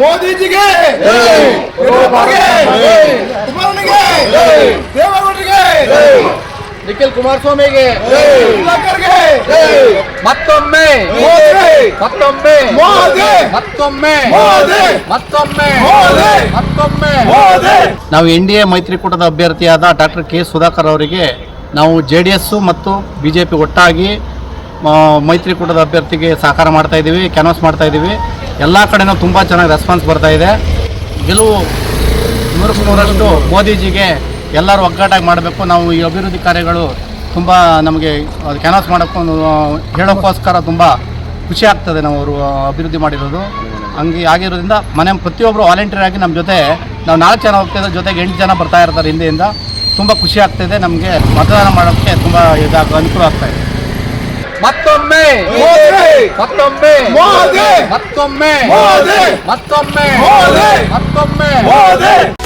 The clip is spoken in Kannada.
ಮೋದಿಜಿಗೆ! ಕುಮಾರನಿಗೆ! ದೇವೇಗೌಡರಿಗೆ! ನಿಖಿಲ್ ಕುಮಾರಸ್ವಾಮಿಗೆ! ಮತ್ತೊಮ್ಮೆ! ಮತ್ತೊಮ್ಮೆ! ಮೋದಿ! ಮತ್ತೊಮ್ಮೆ! ಮೋದಿ! ಮತ್ತೊಮ್ಮೆ! ಮೋದಿ! ಮತ್ತೊಮ್ಮೆ! ಮೋದಿ! ನಾವು ಎನ್ ಡಿ ಎ ಮೈತ್ರಿಕೂಟದ ಅಭ್ಯರ್ಥಿಯಾದ ಡಾಕ್ಟರ್ ಕೆ ಸುಧಾಕರ್ ಅವರಿಗೆ ನಾವು ಜೆ ಡಿ ಎಸ್ಸು ಮತ್ತು ಬಿ ಜೆ ಪಿ ಒಟ್ಟಾಗಿ ಮೈತ್ರಿಕೂಟದ ಅಭ್ಯರ್ಥಿಗೆ ಸಹಕಾರ ಮಾಡ್ತಾ ಇದ್ದೀವಿ ಕ್ಯಾನ್ವಾಸ್ ಮಾಡ್ತಾ ಇದ್ದೀವಿ. ಎಲ್ಲ ಕಡೆನೂ ತುಂಬ ಚೆನ್ನಾಗಿ ರೆಸ್ಪಾನ್ಸ್ ಬರ್ತಾ ಇದೆ. ಗೆಲುವು ನೂರಕ್ಕೆ ನೂರಷ್ಟು ಮೋದಿಜಿಗೆ ಎಲ್ಲರೂ ಒಗ್ಗಟ್ಟಾಗಿ ಮಾಡಬೇಕು. ನಾವು ಈ ಅಭಿವೃದ್ಧಿ ಕಾರ್ಯಗಳು ತುಂಬ ನಮಗೆ ಕ್ಯಾನ್ವಾಸ್ ಮಾಡೋಕ್ಕೂ ಹೇಳೋಕ್ಕೋಸ್ಕರ ತುಂಬ ಖುಷಿ ಆಗ್ತದೆ ನಾವು ಅವರು ಅಭಿವೃದ್ಧಿ ಮಾಡಿರೋದು. ಹಂಗೆ ಆಗಿರೋದ್ರಿಂದ ಮನೆ ಪ್ರತಿಯೊಬ್ಬರು ವಾಲಂಟಿಯರ್ ಆಗಿ ನಮ್ಮ ಜೊತೆ, ನಾವು ನಾಲ್ಕು ಜನ ಹೋಗ್ತಾ ಇದ್ದ ಜೊತೆಗೆ ಎಂಟು ಜನ ಬರ್ತಾ ಇರ್ತಾರೆ ಹಿಂದೆಯಿಂದ. ತುಂಬ ಖುಷಿ ಆಗ್ತಿದೆ. ನಮಗೆ ಮತದಾನ ಮಾಡೋಕ್ಕೆ ತುಂಬ ಇದಾಗ ಅನುಕೂಲ ಆಗ್ತಾ ಇದೆ. ಮತ್ತೊಮ್ಮೆ ಮತ್ತೊಮ್ಮೆ. ಮೋದಿ. ಮತ್ತೊಮ್ಮೆ. ಮೋದಿ. ಮತ್ತೊಮ್ಮೆ. ಮೋದಿ. ಮತ್ತೊಮ್ಮೆ. ಮೋದಿ.